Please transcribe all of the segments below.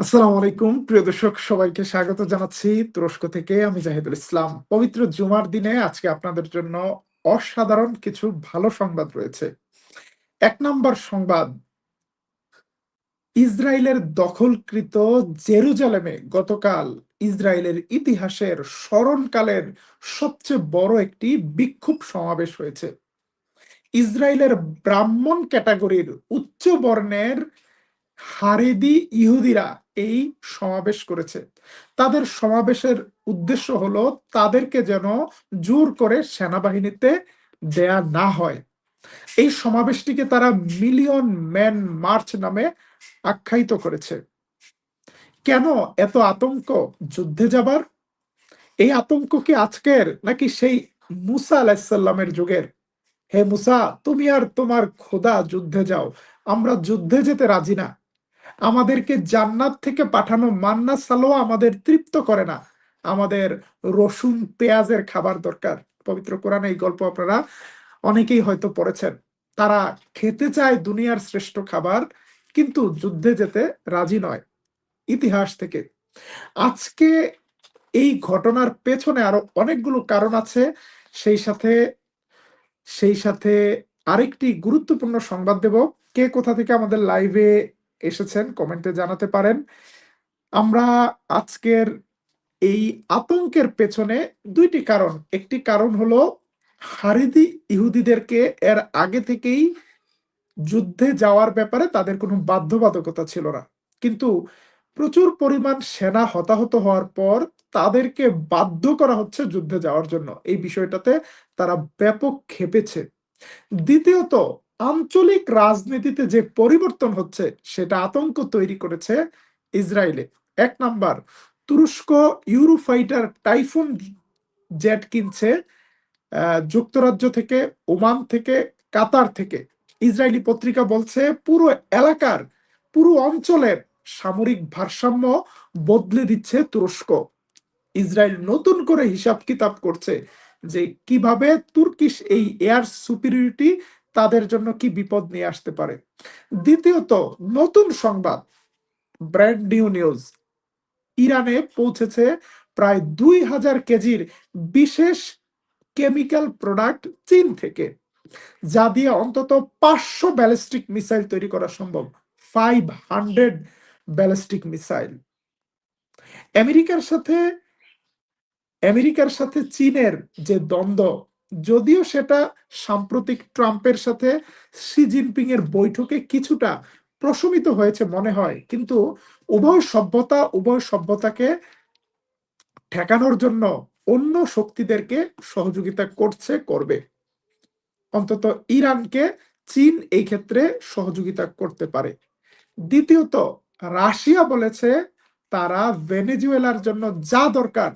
আসসালামু আলাইকুম। প্রিয় দর্শক, সবাইকে স্বাগত জানাচ্ছি তুরস্ক থেকে। আমি জাহিদুল ইসলাম। পবিত্র জুমার দিনে আজকে আপনাদের জন্য অসাধারণ কিছু ভালো সংবাদ রয়েছে। এক নম্বর সংবাদ, ইসরায়েলের দখলকৃত জেরুজালেমে গতকাল ইসরায়েলের ইতিহাসের স্মরণকালের সবচেয়ে বড় একটি বিক্ষোভ সমাবেশ হয়েছে। ইসরায়েলের ব্রাহ্মণ ক্যাটাগরির উচ্চ বর্ণের হারেদি ইহুদিরা এই সমাবেশ করেছে। তাদের সমাবেশের উদ্দেশ্য হলো তাদেরকে যেন জোর করে সেনাবাহিনীতে দেয়া না হয়। এই সমাবেশটিকে তারা মিলিয়ন ম্যান মার্চ নামে আখ্যায়িত করেছে। কেন এত আতঙ্ক যুদ্ধে যাবার? এই আতঙ্ক কি আজকের নাকি সেই মুসা আলাহিসাল্লামের যুগের? হে মুসা, তুমি আর তোমার খোদা যুদ্ধে যাও। আমরা যুদ্ধে যেতে রাজি না। আমাদেরকে জান্নাত থেকে পাঠানো মান্না সালো আমাদের তৃপ্ত করে না। আমাদের রসুন, পেঁয়াজের খাবার দরকার। পবিত্র কোরআন এই গল্প আপনারা অনেকেই হয়তো পড়েছেন। তারা খেতে চায় দুনিয়ার শ্রেষ্ঠ খাবার, কিন্তু যুদ্ধে যেতে রাজি নয়। ইতিহাস থেকে। আজকে এই ঘটনার পেছনে আরও অনেকগুলো কারণ আছে। সেই সাথে সেই সাথে আরেকটি গুরুত্বপূর্ণ সংবাদ দেব। কে কোথা থেকে আমাদের লাইভে এসেছেন, কমেন্টে জানাতে পারেন। আমরা আজকের এই আতঙ্কের পেছনে দুইটি কারণ। একটি কারণ হলো, হারিদি ইহুদিদেরকে এর আগে থেকেই যুদ্ধে যাওয়ার ব্যাপারে তাদের কোনো বাধ্যবাধকতা ছিল না। কিন্তু প্রচুর পরিমাণ সেনা হতাহত হওয়ার পর তাদেরকে বাধ্য করা হচ্ছে যুদ্ধে যাওয়ার জন্য। এই বিষয়টাতে তারা ব্যাপক খেপেছে দ্বিতীয়ত আঞ্চলিক রাজনীতিতে যে পরিবর্তন হচ্ছে, সেটা আতঙ্ক তৈরি করেছে ইসরায়েলে। এক নাম্বার, তুরস্ক ইউরোফাইটার টাইফুন জেট কিনছে যুক্তরাজ্য থেকে, ওমান থেকে, কাতার থেকে। ইসরায়েলি পত্রিকা বলছে, পুরো এলাকার, পুরো অঞ্চলের সামরিক ভারসাম্য বদলে দিচ্ছে তুরস্ক। ইসরায়েল নতুন করে হিসাব কিতাব করছে যে কীভাবে তুর্কিশ এই এয়ার সুপিরিয়রিটি তাদের জন্য কি বিপদ নিয়ে আসতে পারে? দ্বিতীয়ত, নতুন সংবাদ ব্র্যান্ড নিউ নিউজ ইরানে পৌঁছেছে প্রায় দুই হাজার কেজির বিশেষ কেমিক্যাল প্রোডাক্ট চীন থেকে, যা দিয়ে অন্তত পাঁচশো ব্যালিস্টিক মিসাইল তৈরি করা সম্ভব ফাইভ হান্ড্রেড ব্যালিস্টিক মিসাইল আমেরিকার সাথে আমেরিকার সাথে চীনের যে দ্বন্দ্ব যদিও সেটা সাম্প্রতিক ট্রাম্পের সাথে শি জিনপিং এর বৈঠকে কিছুটা প্রশমিত হয়েছে মনে হয়। কিন্তু উভয় সভ্যতা, উভয় সভ্যতাকে ঠেকানোর জন্য অন্য শক্তিদেরকে সহযোগিতা করছে, করবে। অন্তত ইরানকে চীন এই ক্ষেত্রে সহযোগিতা করতে পারে। দ্বিতীয়ত, রাশিয়া বলেছে তারা ভেনেজুয়েলার জন্য যা দরকার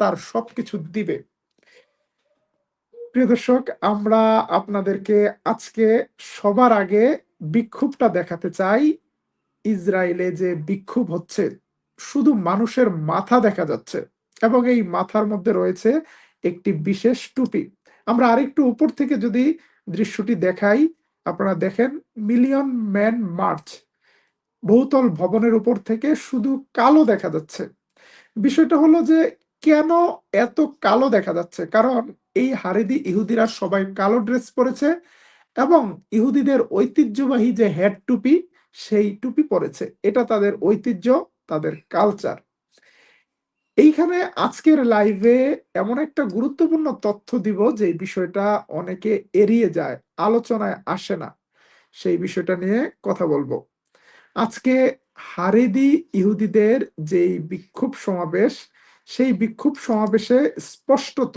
তার সবকিছু দিবে। প্রিয় দর্শক, আমরা আপনাদেরকে আজকে সবার আগে বিক্ষোভটা দেখাতে চাই। ইসরায়েলে যে বিক্ষোভ হচ্ছে, শুধু মানুষের মাথা দেখা যাচ্ছে এবং এই মাথার মধ্যে রয়েছে একটি বিশেষ টুপি। আমরা আরেকটু উপর থেকে যদি দৃশ্যটি দেখাই, আপনারা দেখেন, মিলিয়ন ম্যান মার্চ। বহুতল ভবনের উপর থেকে শুধু কালো দেখা যাচ্ছে। বিষয়টা হলো যে কেন এত কালো দেখা যাচ্ছে? কারণ এই হারেদি ইহুদিরা সবাই কালো ড্রেস পরেছে এবং ইহুদিদের ঐতিহ্যবাহী যে হেড টুপি, সেই টুপি পরেছে। এটা তাদের ঐতিহ্য, তাদের কালচার। এইখানে আজকের লাইভে এমন একটা গুরুত্বপূর্ণ তথ্য দিব যে বিষয়টা অনেকে এড়িয়ে যায়, আলোচনায় আসে না। সেই বিষয়টা নিয়ে কথা বলব। আজকে হারেদি ইহুদিদের যেই বিক্ষোভ সমাবেশ, সেই বিক্ষোভ সমাবেশে স্পষ্টত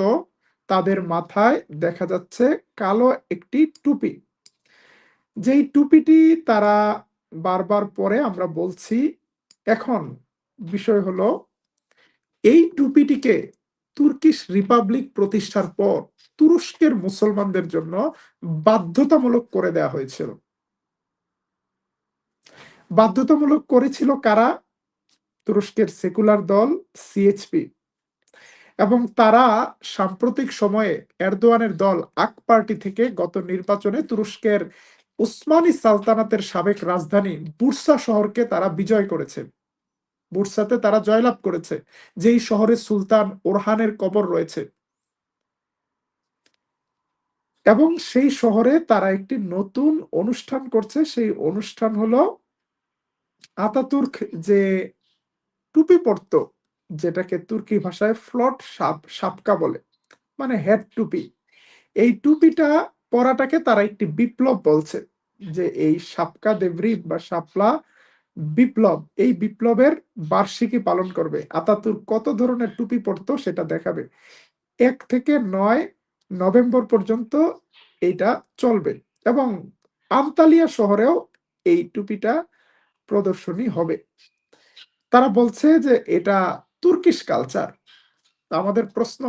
তাদের মাথায় দেখা যাচ্ছে কালো একটি টুপি। যেই টুপিটি তারা বারবার পরে আমরা বলছি, এখন বিষয় হলো, এই টুপিটিকে তুর্কিশ রিপাবলিক প্রতিষ্ঠার পর তুরস্কের মুসলমানদের জন্য বাধ্যতামূলক করে দেওয়া হয়েছিল। বাধ্যতামূলক করেছিল কারা? তুরস্কের সেকুলার দল সিএইচপি এবং তারা সাম্প্রতিক সময়ে এরদোয়ানের দল আক পার্টি থেকে গত নির্বাচনে তুরস্কের উসমানী সালতানাতের সাবেক রাজধানী বুরসা শহরকে তারা বিজয় করেছে। বুরসাতে তারা জয়লাভ করেছে, যেই শহরে সুলতান ওরহানের কবর রয়েছে। এবং সেই শহরে তারা একটি নতুন অনুষ্ঠান করছে, সেই অনুষ্ঠান হলো আতাতুর্ক যে টুপি পরত যেটাকে তুর্কি ভাষায় ফ্লট সাপ, সাপকা বলে মানে হেড টুপি। এই টুপিটা পরাটাকে তারা একটি বিপ্লব বলছে, যে এই সাপকা দেবরি বা সাপলা বিপ্লব, এই বিপ্লবের বার্ষিকী পালন করবে। আতাতুর কত ধরনের টুপি পরতো সেটা দেখাবে। এক থেকে নয় নভেম্বর পর্যন্ত এইটা চলবে এবং আন্তালিয়া শহরেও এই টুপিটা প্রদর্শনী হবে। তারা বলছে যে এটা তুর্কিশ কালচার। আমাদের প্রশ্ন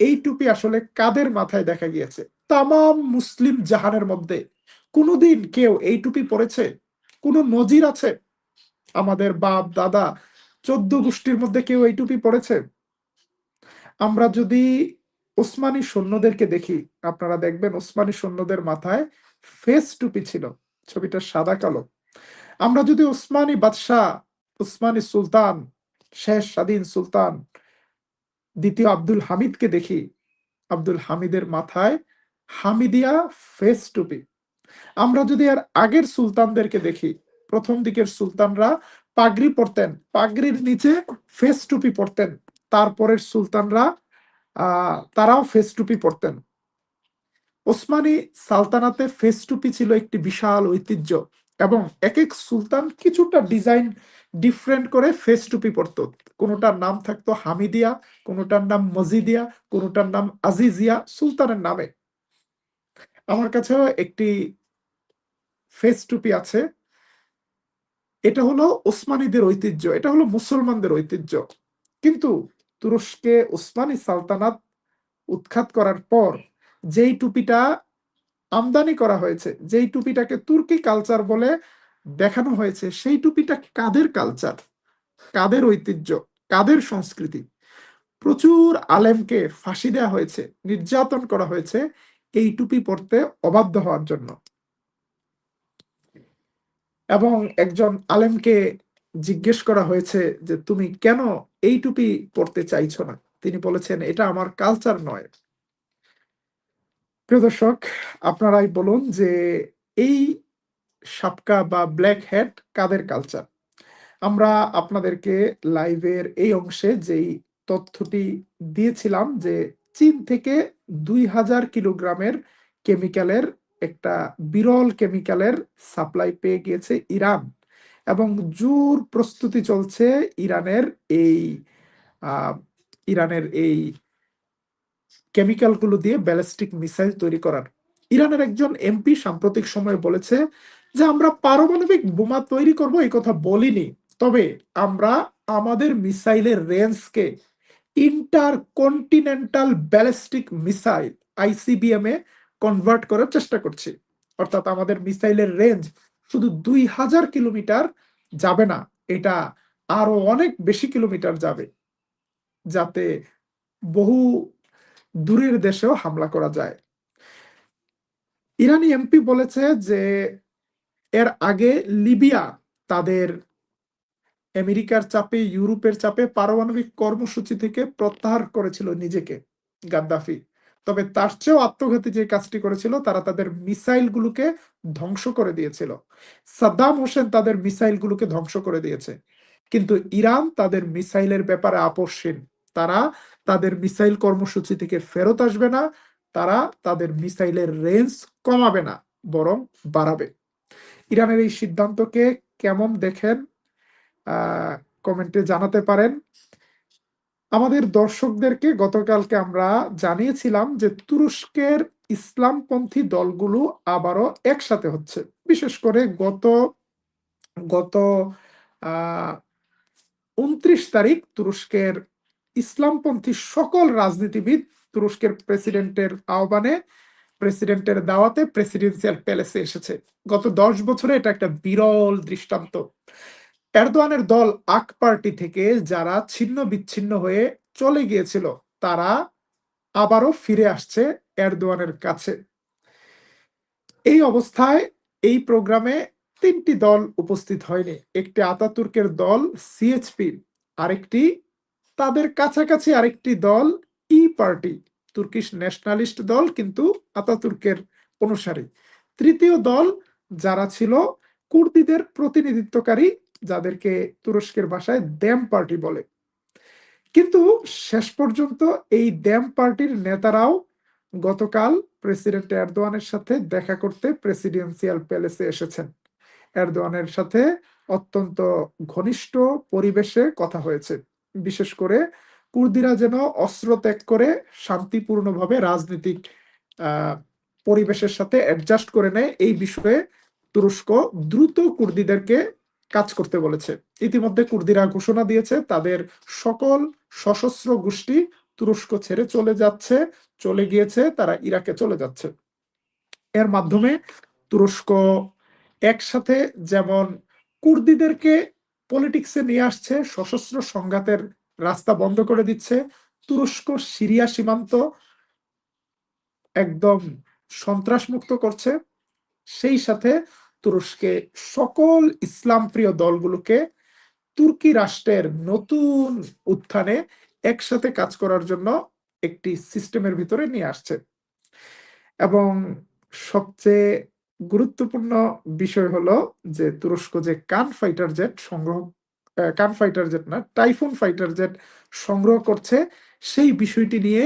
এই টুপি আসলে কাদের মাথায় দেখা গিয়েছে? তাম মুসলিম জাহানের মধ্যে কোনোদিন কেউ এই টুপি পরেছে কোনো নজির আছে? আমাদের বাপ, দাদা, চোদ্দ গোষ্ঠীর মধ্যে কেউ এই টুপি পরেছে আমরা যদি ওসমানী সৈন্যদেরকে দেখি, আপনারা দেখবেন ওসমানী সৈন্যদের মাথায় ফেস টুপি ছিল, ছবিটা সাদা কালো। আমরা যদি ওসমানী বাদশাহ উসমানী সুলতান শেষ স্বাধীন সুলতান দ্বিতীয় আব্দুল হামিদকে দেখি। আব্দুল হামিদের মাথায় হামিদিয়া ফেস টুপি। আমরা যদি আর আগের সুলতানদেরকে দেখি, প্রথম দিকের সুলতানরা পাগড়ি পরতেন, পাগড়ির নিচে ফেস টুপি পরতেন, তারপরের সুলতানরা তারাও ফেস টুপি পরতেন। ওসমানী সালতানাতে ফেস টুপি ছিল একটি বিশাল ঐতিহ্য। এবং এক এক সুলতান কিছুটা ডিজাইন ডিফারেন্ট করে ফেস টুপি পরত। কোনোটার নাম থাকতো হামিদিয়া, কোনোটার নাম মজিদিয়া, কোনোটার নাম আজিজিয়া, সুলতানের নামে। আমার কাছেও একটি ফেস টুপি আছে। এটা হলো ওসমানীদের ঐতিহ্য, এটা হলো মুসলমানদের ঐতিহ্য। কিন্তু তুরস্কে ওসমানী সালতানাত উৎখাত করার পর যেই টুপিটা আমদানি করা হয়েছে, যেই টুপিটাকে তুর্কি কালচার বলে দেখানো হয়েছে, সেই টুপিটা কাদের কালচার? কাদের ঐতিহ্য? কাদের সংস্কৃতি? প্রচুর আলেমকে ফাঁসি দেওয়া হয়েছে, নির্যাতন করা হয়েছে এই টুপি পরতে অবাধ্য হওয়ার জন্য। এবং একজন আলেমকে জিজ্ঞেস করা হয়েছে যে, তুমি কেন এই টুপি পরতে চাইছো না? তিনি বলেছেন, এটা আমার কালচার নয়। প্রিয় দর্শক, আপনারাই বলুন যে এই সাপকা বা ব্ল্যাক হ্যাট কাদের কালচার আমরা আপনাদেরকে লাইভের এই অংশে যেই তথ্যটি দিয়েছিলাম যে চীন থেকে দুই হাজার কিলোগ্রামের কেমিক্যালের একটা বিরল কেমিক্যালের সাপ্লাই পেয়ে গিয়েছে ইরান এবং জোর প্রস্তুতি চলছে ইরানের এই ইরানের এই কেমিক্যালগুলো দিয়ে ব্যালিস্টিক মিসাইল তৈরি করার। ইরানের একজন এমপি সাম্প্রতিক সময়ে বলেছে যে, আমরা পারমাণবিক বোমা তৈরি করব, এই কথা বলিনি। তবে আমরা আমাদের মিসাইলের রেঞ্জকে intercontinental ballistic missile ICBM এ কনভার্ট করার চেষ্টা করছি। অর্থাৎ আমাদের মিসাইলের রেঞ্জ শুধু দুই হাজার কিলোমিটার যাবে না, এটা আরও অনেক বেশি কিলোমিটার যাবে। যাতে বহু দূরের দেশেও হামলা করা যায়। ইরানি এমপি বলেছে যে এর আগে লিবিয়া তাদের আমেরিকার চাপে, ইউরোপের চাপে পারমাণবিক কর্মসূচি থেকে প্রত্যাহার করেছিল নিজেকে, গাদ্দাফি। তবে তার চেয়েও আত্মঘাতী যে কাজটি করেছিল, তারা তাদের মিসাইল গুলোকে ধ্বংস করে দিয়েছিল। সাদ্দাম হোসেন তাদের মিসাইল গুলোকে ধ্বংস করে দিয়েছে। কিন্তু ইরান তাদের মিসাইলের ব্যাপারে আপোষহীন। তারা তাদের মিসাইল কর্মসূচি থেকে ফেরত আসবে না, তারা তাদের মিসাইলের রেঞ্জ কমাবে না, বরং বাড়াবে। ইরানের এই সিদ্ধান্তকে কেমন দেখেন? কমেন্টে জানাতে পারেন। আমাদের দর্শকদেরকে গতকালকে আমরা জানিয়েছিলাম যে তুরস্কের ইসলামপন্থী দলগুলো আবারও একসাথে হচ্ছে। বিশেষ করে গত গত, আহ উনত্রিশ তারিখ তুরস্কের ইসলামপন্থী সকল রাজনীতিবিদ তুরস্কের প্রেসিডেন্টের আহ্বানে, প্রেসিডেন্টের দাওয়াতে প্রেসিডেন্সিয়াল প্যালেসে এসেছে। গত দশ বছরে এটা একটা বিরল দৃষ্টান্ত। এরদোয়ানের দল আক পার্টি থেকে যারা ছিন্ন বিচ্ছিন্ন হয়ে চলে গিয়েছিল, তারা আবারও ফিরে আসছে এরদোয়ানের কাছে। এই অবস্থায় এই প্রোগ্রামে তিনটি দল উপস্থিত হয়নি। একটি আতাতুর্কের দল, সিএচপি, আরেকটি তাদের কাছাকাছি আরেকটি দল, ই পার্টি, তুর্কিশ ন্যাশনালিস্ট দল কিন্তু আতাতুর্কের অনুসারী। তৃতীয় দল যারা ছিল কুর্দিদের প্রতিনিধিত্বকারী, যাদেরকে তুরস্কের ভাষায় দ্যাম পার্টি বলে। কিন্তু শেষ পর্যন্ত এই দ্যাম পার্টির নেতারাও গতকাল প্রেসিডেন্ট এরদোয়ানের সাথে দেখা করতে প্রেসিডেন্সিয়াল প্যালেসে এসেছেন। এরদোয়ানের সাথে অত্যন্ত ঘনিষ্ঠ পরিবেশে কথা হয়েছে। বিশেষ করে কুর্দিরা যেন অস্ত্র ত্যাগ করে শান্তিপূর্ণভাবে রাজনৈতিক পরিবেশের সাথে অ্যাডজাস্ট করে নেয়, এই বিষয়ে তুরস্ক দ্রুত কুর্দিদেরকে কাজ করতে বলেছে। ইতিমধ্যে কুর্দিরা ঘোষণা দিয়েছে, তাদের সকল সশস্ত্র গোষ্ঠী তুরস্ক ছেড়ে চলে যাচ্ছে, চলে গিয়েছে, তারা ইরাকে চলে যাচ্ছে। এর মাধ্যমে তুরস্ক একসাথে যেমন কুর্দিদেরকে পলিটিক্সে নিয়ে আসছে, সশস্ত্র সংঘাতের রাস্তা বন্ধ করে দিচ্ছে, তুরস্ক, সিরিয়া সীমান্ত একদম সন্ত্রাস মুক্ত করছে। সেই সাথে তুরস্কে সকল ইসলাম প্রিয় দলগুলোকে তুর্কি রাষ্ট্রের নতুন উত্থানে একসাথে কাজ করার জন্য একটি সিস্টেমের ভিতরে নিয়ে আসছে। এবং সবচেয়ে গুরুত্বপূর্ণ বিষয় হলো যে তুরস্ক যে কান ফাইটার জেট সংগ্রহ কান ফাইটার জেট না টাইফুন ফাইটার জেট সংগ্রহ করছে, সেই বিষয়টি নিয়ে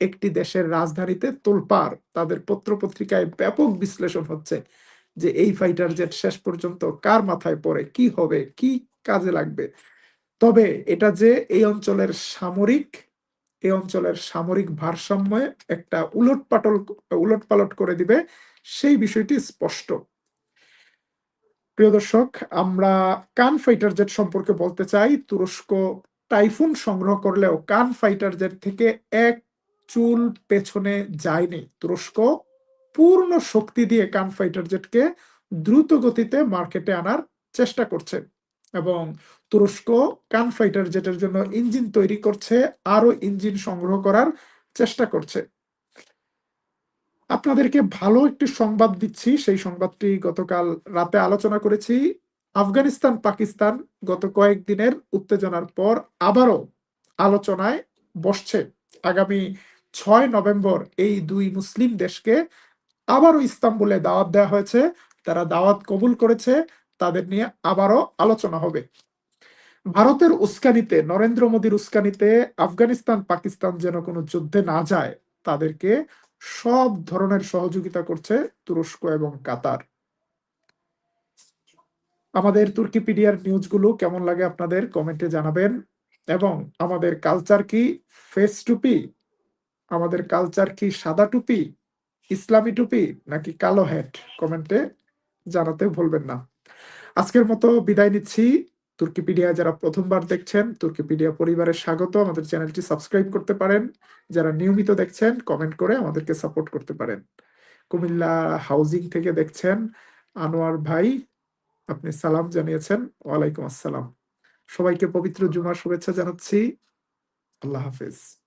একটি দেশের রাজধানীতে তোলপাড়, তাদের পত্র পত্রিকায় ব্যাপক বিশ্লেষণ হচ্ছে যে এই ফাইটার জেট শেষ পর্যন্ত কার মাথায় পড়ে, কি হবে, কি কাজে লাগবে। তবে এটা যে এই অঞ্চলের সামরিক, এই অঞ্চলের সামরিক ভারসাম্য একটা উলট পাটল উলট পালট করে দিবে সেই বিষয়টি স্পষ্ট। প্রিয় দর্শক, আমরা কান ফাইটার জেট সম্পর্কে বলতে চাই। তুরস্ক টাইফুন সংগ্রহ করলেও কান ফাইটার জেট থেকে এক চুল পেছনে যায়নি। তুরস্ক পূর্ণ শক্তি দিয়ে কান ফাইটার জেটকে দ্রুত গতিতে মার্কেটে আনার চেষ্টা করছে এবং তুরস্ক কান ফাইটার জেটের জন্য ইঞ্জিন তৈরি করছে আরও ইঞ্জিন সংগ্রহ করার চেষ্টা করছে। আপনাদেরকে ভালো একটি সংবাদ দিচ্ছি। সেই সংবাদটি গতকাল রাতে আলোচনা করেছি। আফগানিস্তান, পাকিস্তান গত কয়েকদিনের উত্তেজনার পর আবারও আলোচনায় বসছে। আগামী ছয় নভেম্বর এই দুই মুসলিম দেশকে আবারও ইস্তাম্বুলে দাওয়াত দেওয়া হয়েছে। তারা দাওয়াত কবুল করেছে। তাদের নিয়ে আবারও আলোচনা হবে। ভারতের উস্কানিতে, নরেন্দ্র মোদীর উস্কানিতে আফগানিস্তান পাকিস্তান যেন কোনো যুদ্ধে না যায়, তাদেরকে সব ধরনের সহযোগিতা করছে তুরস্ক এবং কাতার। আমাদের তুর্কিপিডিয়ার নিউজগুলো কেমন লাগে আপনাদের কমেন্টে জানাবেন। এবং আমাদের কালচার কি ফেস টুপি? আমাদের কালচার কি সাদা টুপি, ইসলামী টুপি, নাকি কালো হ্যাট কমেন্টে জানাতে ভুলবেন না। আজকের মতো বিদায় নিচ্ছি। তুর্কিপিডিয়া যারা প্রথমবার দেখছেন, তুর্কিপিডিয়া পরিবারের স্বাগত। আমাদের চ্যানেলটি সাবস্ক্রাইব করতে পারেন। যারা নিয়মিত দেখছেন, কমেন্ট করে আমাদেরকে সাপোর্ট করতে পারেন। কুমিল্লা হাউজিং থেকে দেখছেন আনোয়ার ভাই, আপনি সালাম জানিয়েছেন। ওয়ালাইকুম আসসালাম। সবাইকে পবিত্র জুমার শুভেচ্ছা জানাচ্ছি। আল্লাহ হাফেজ।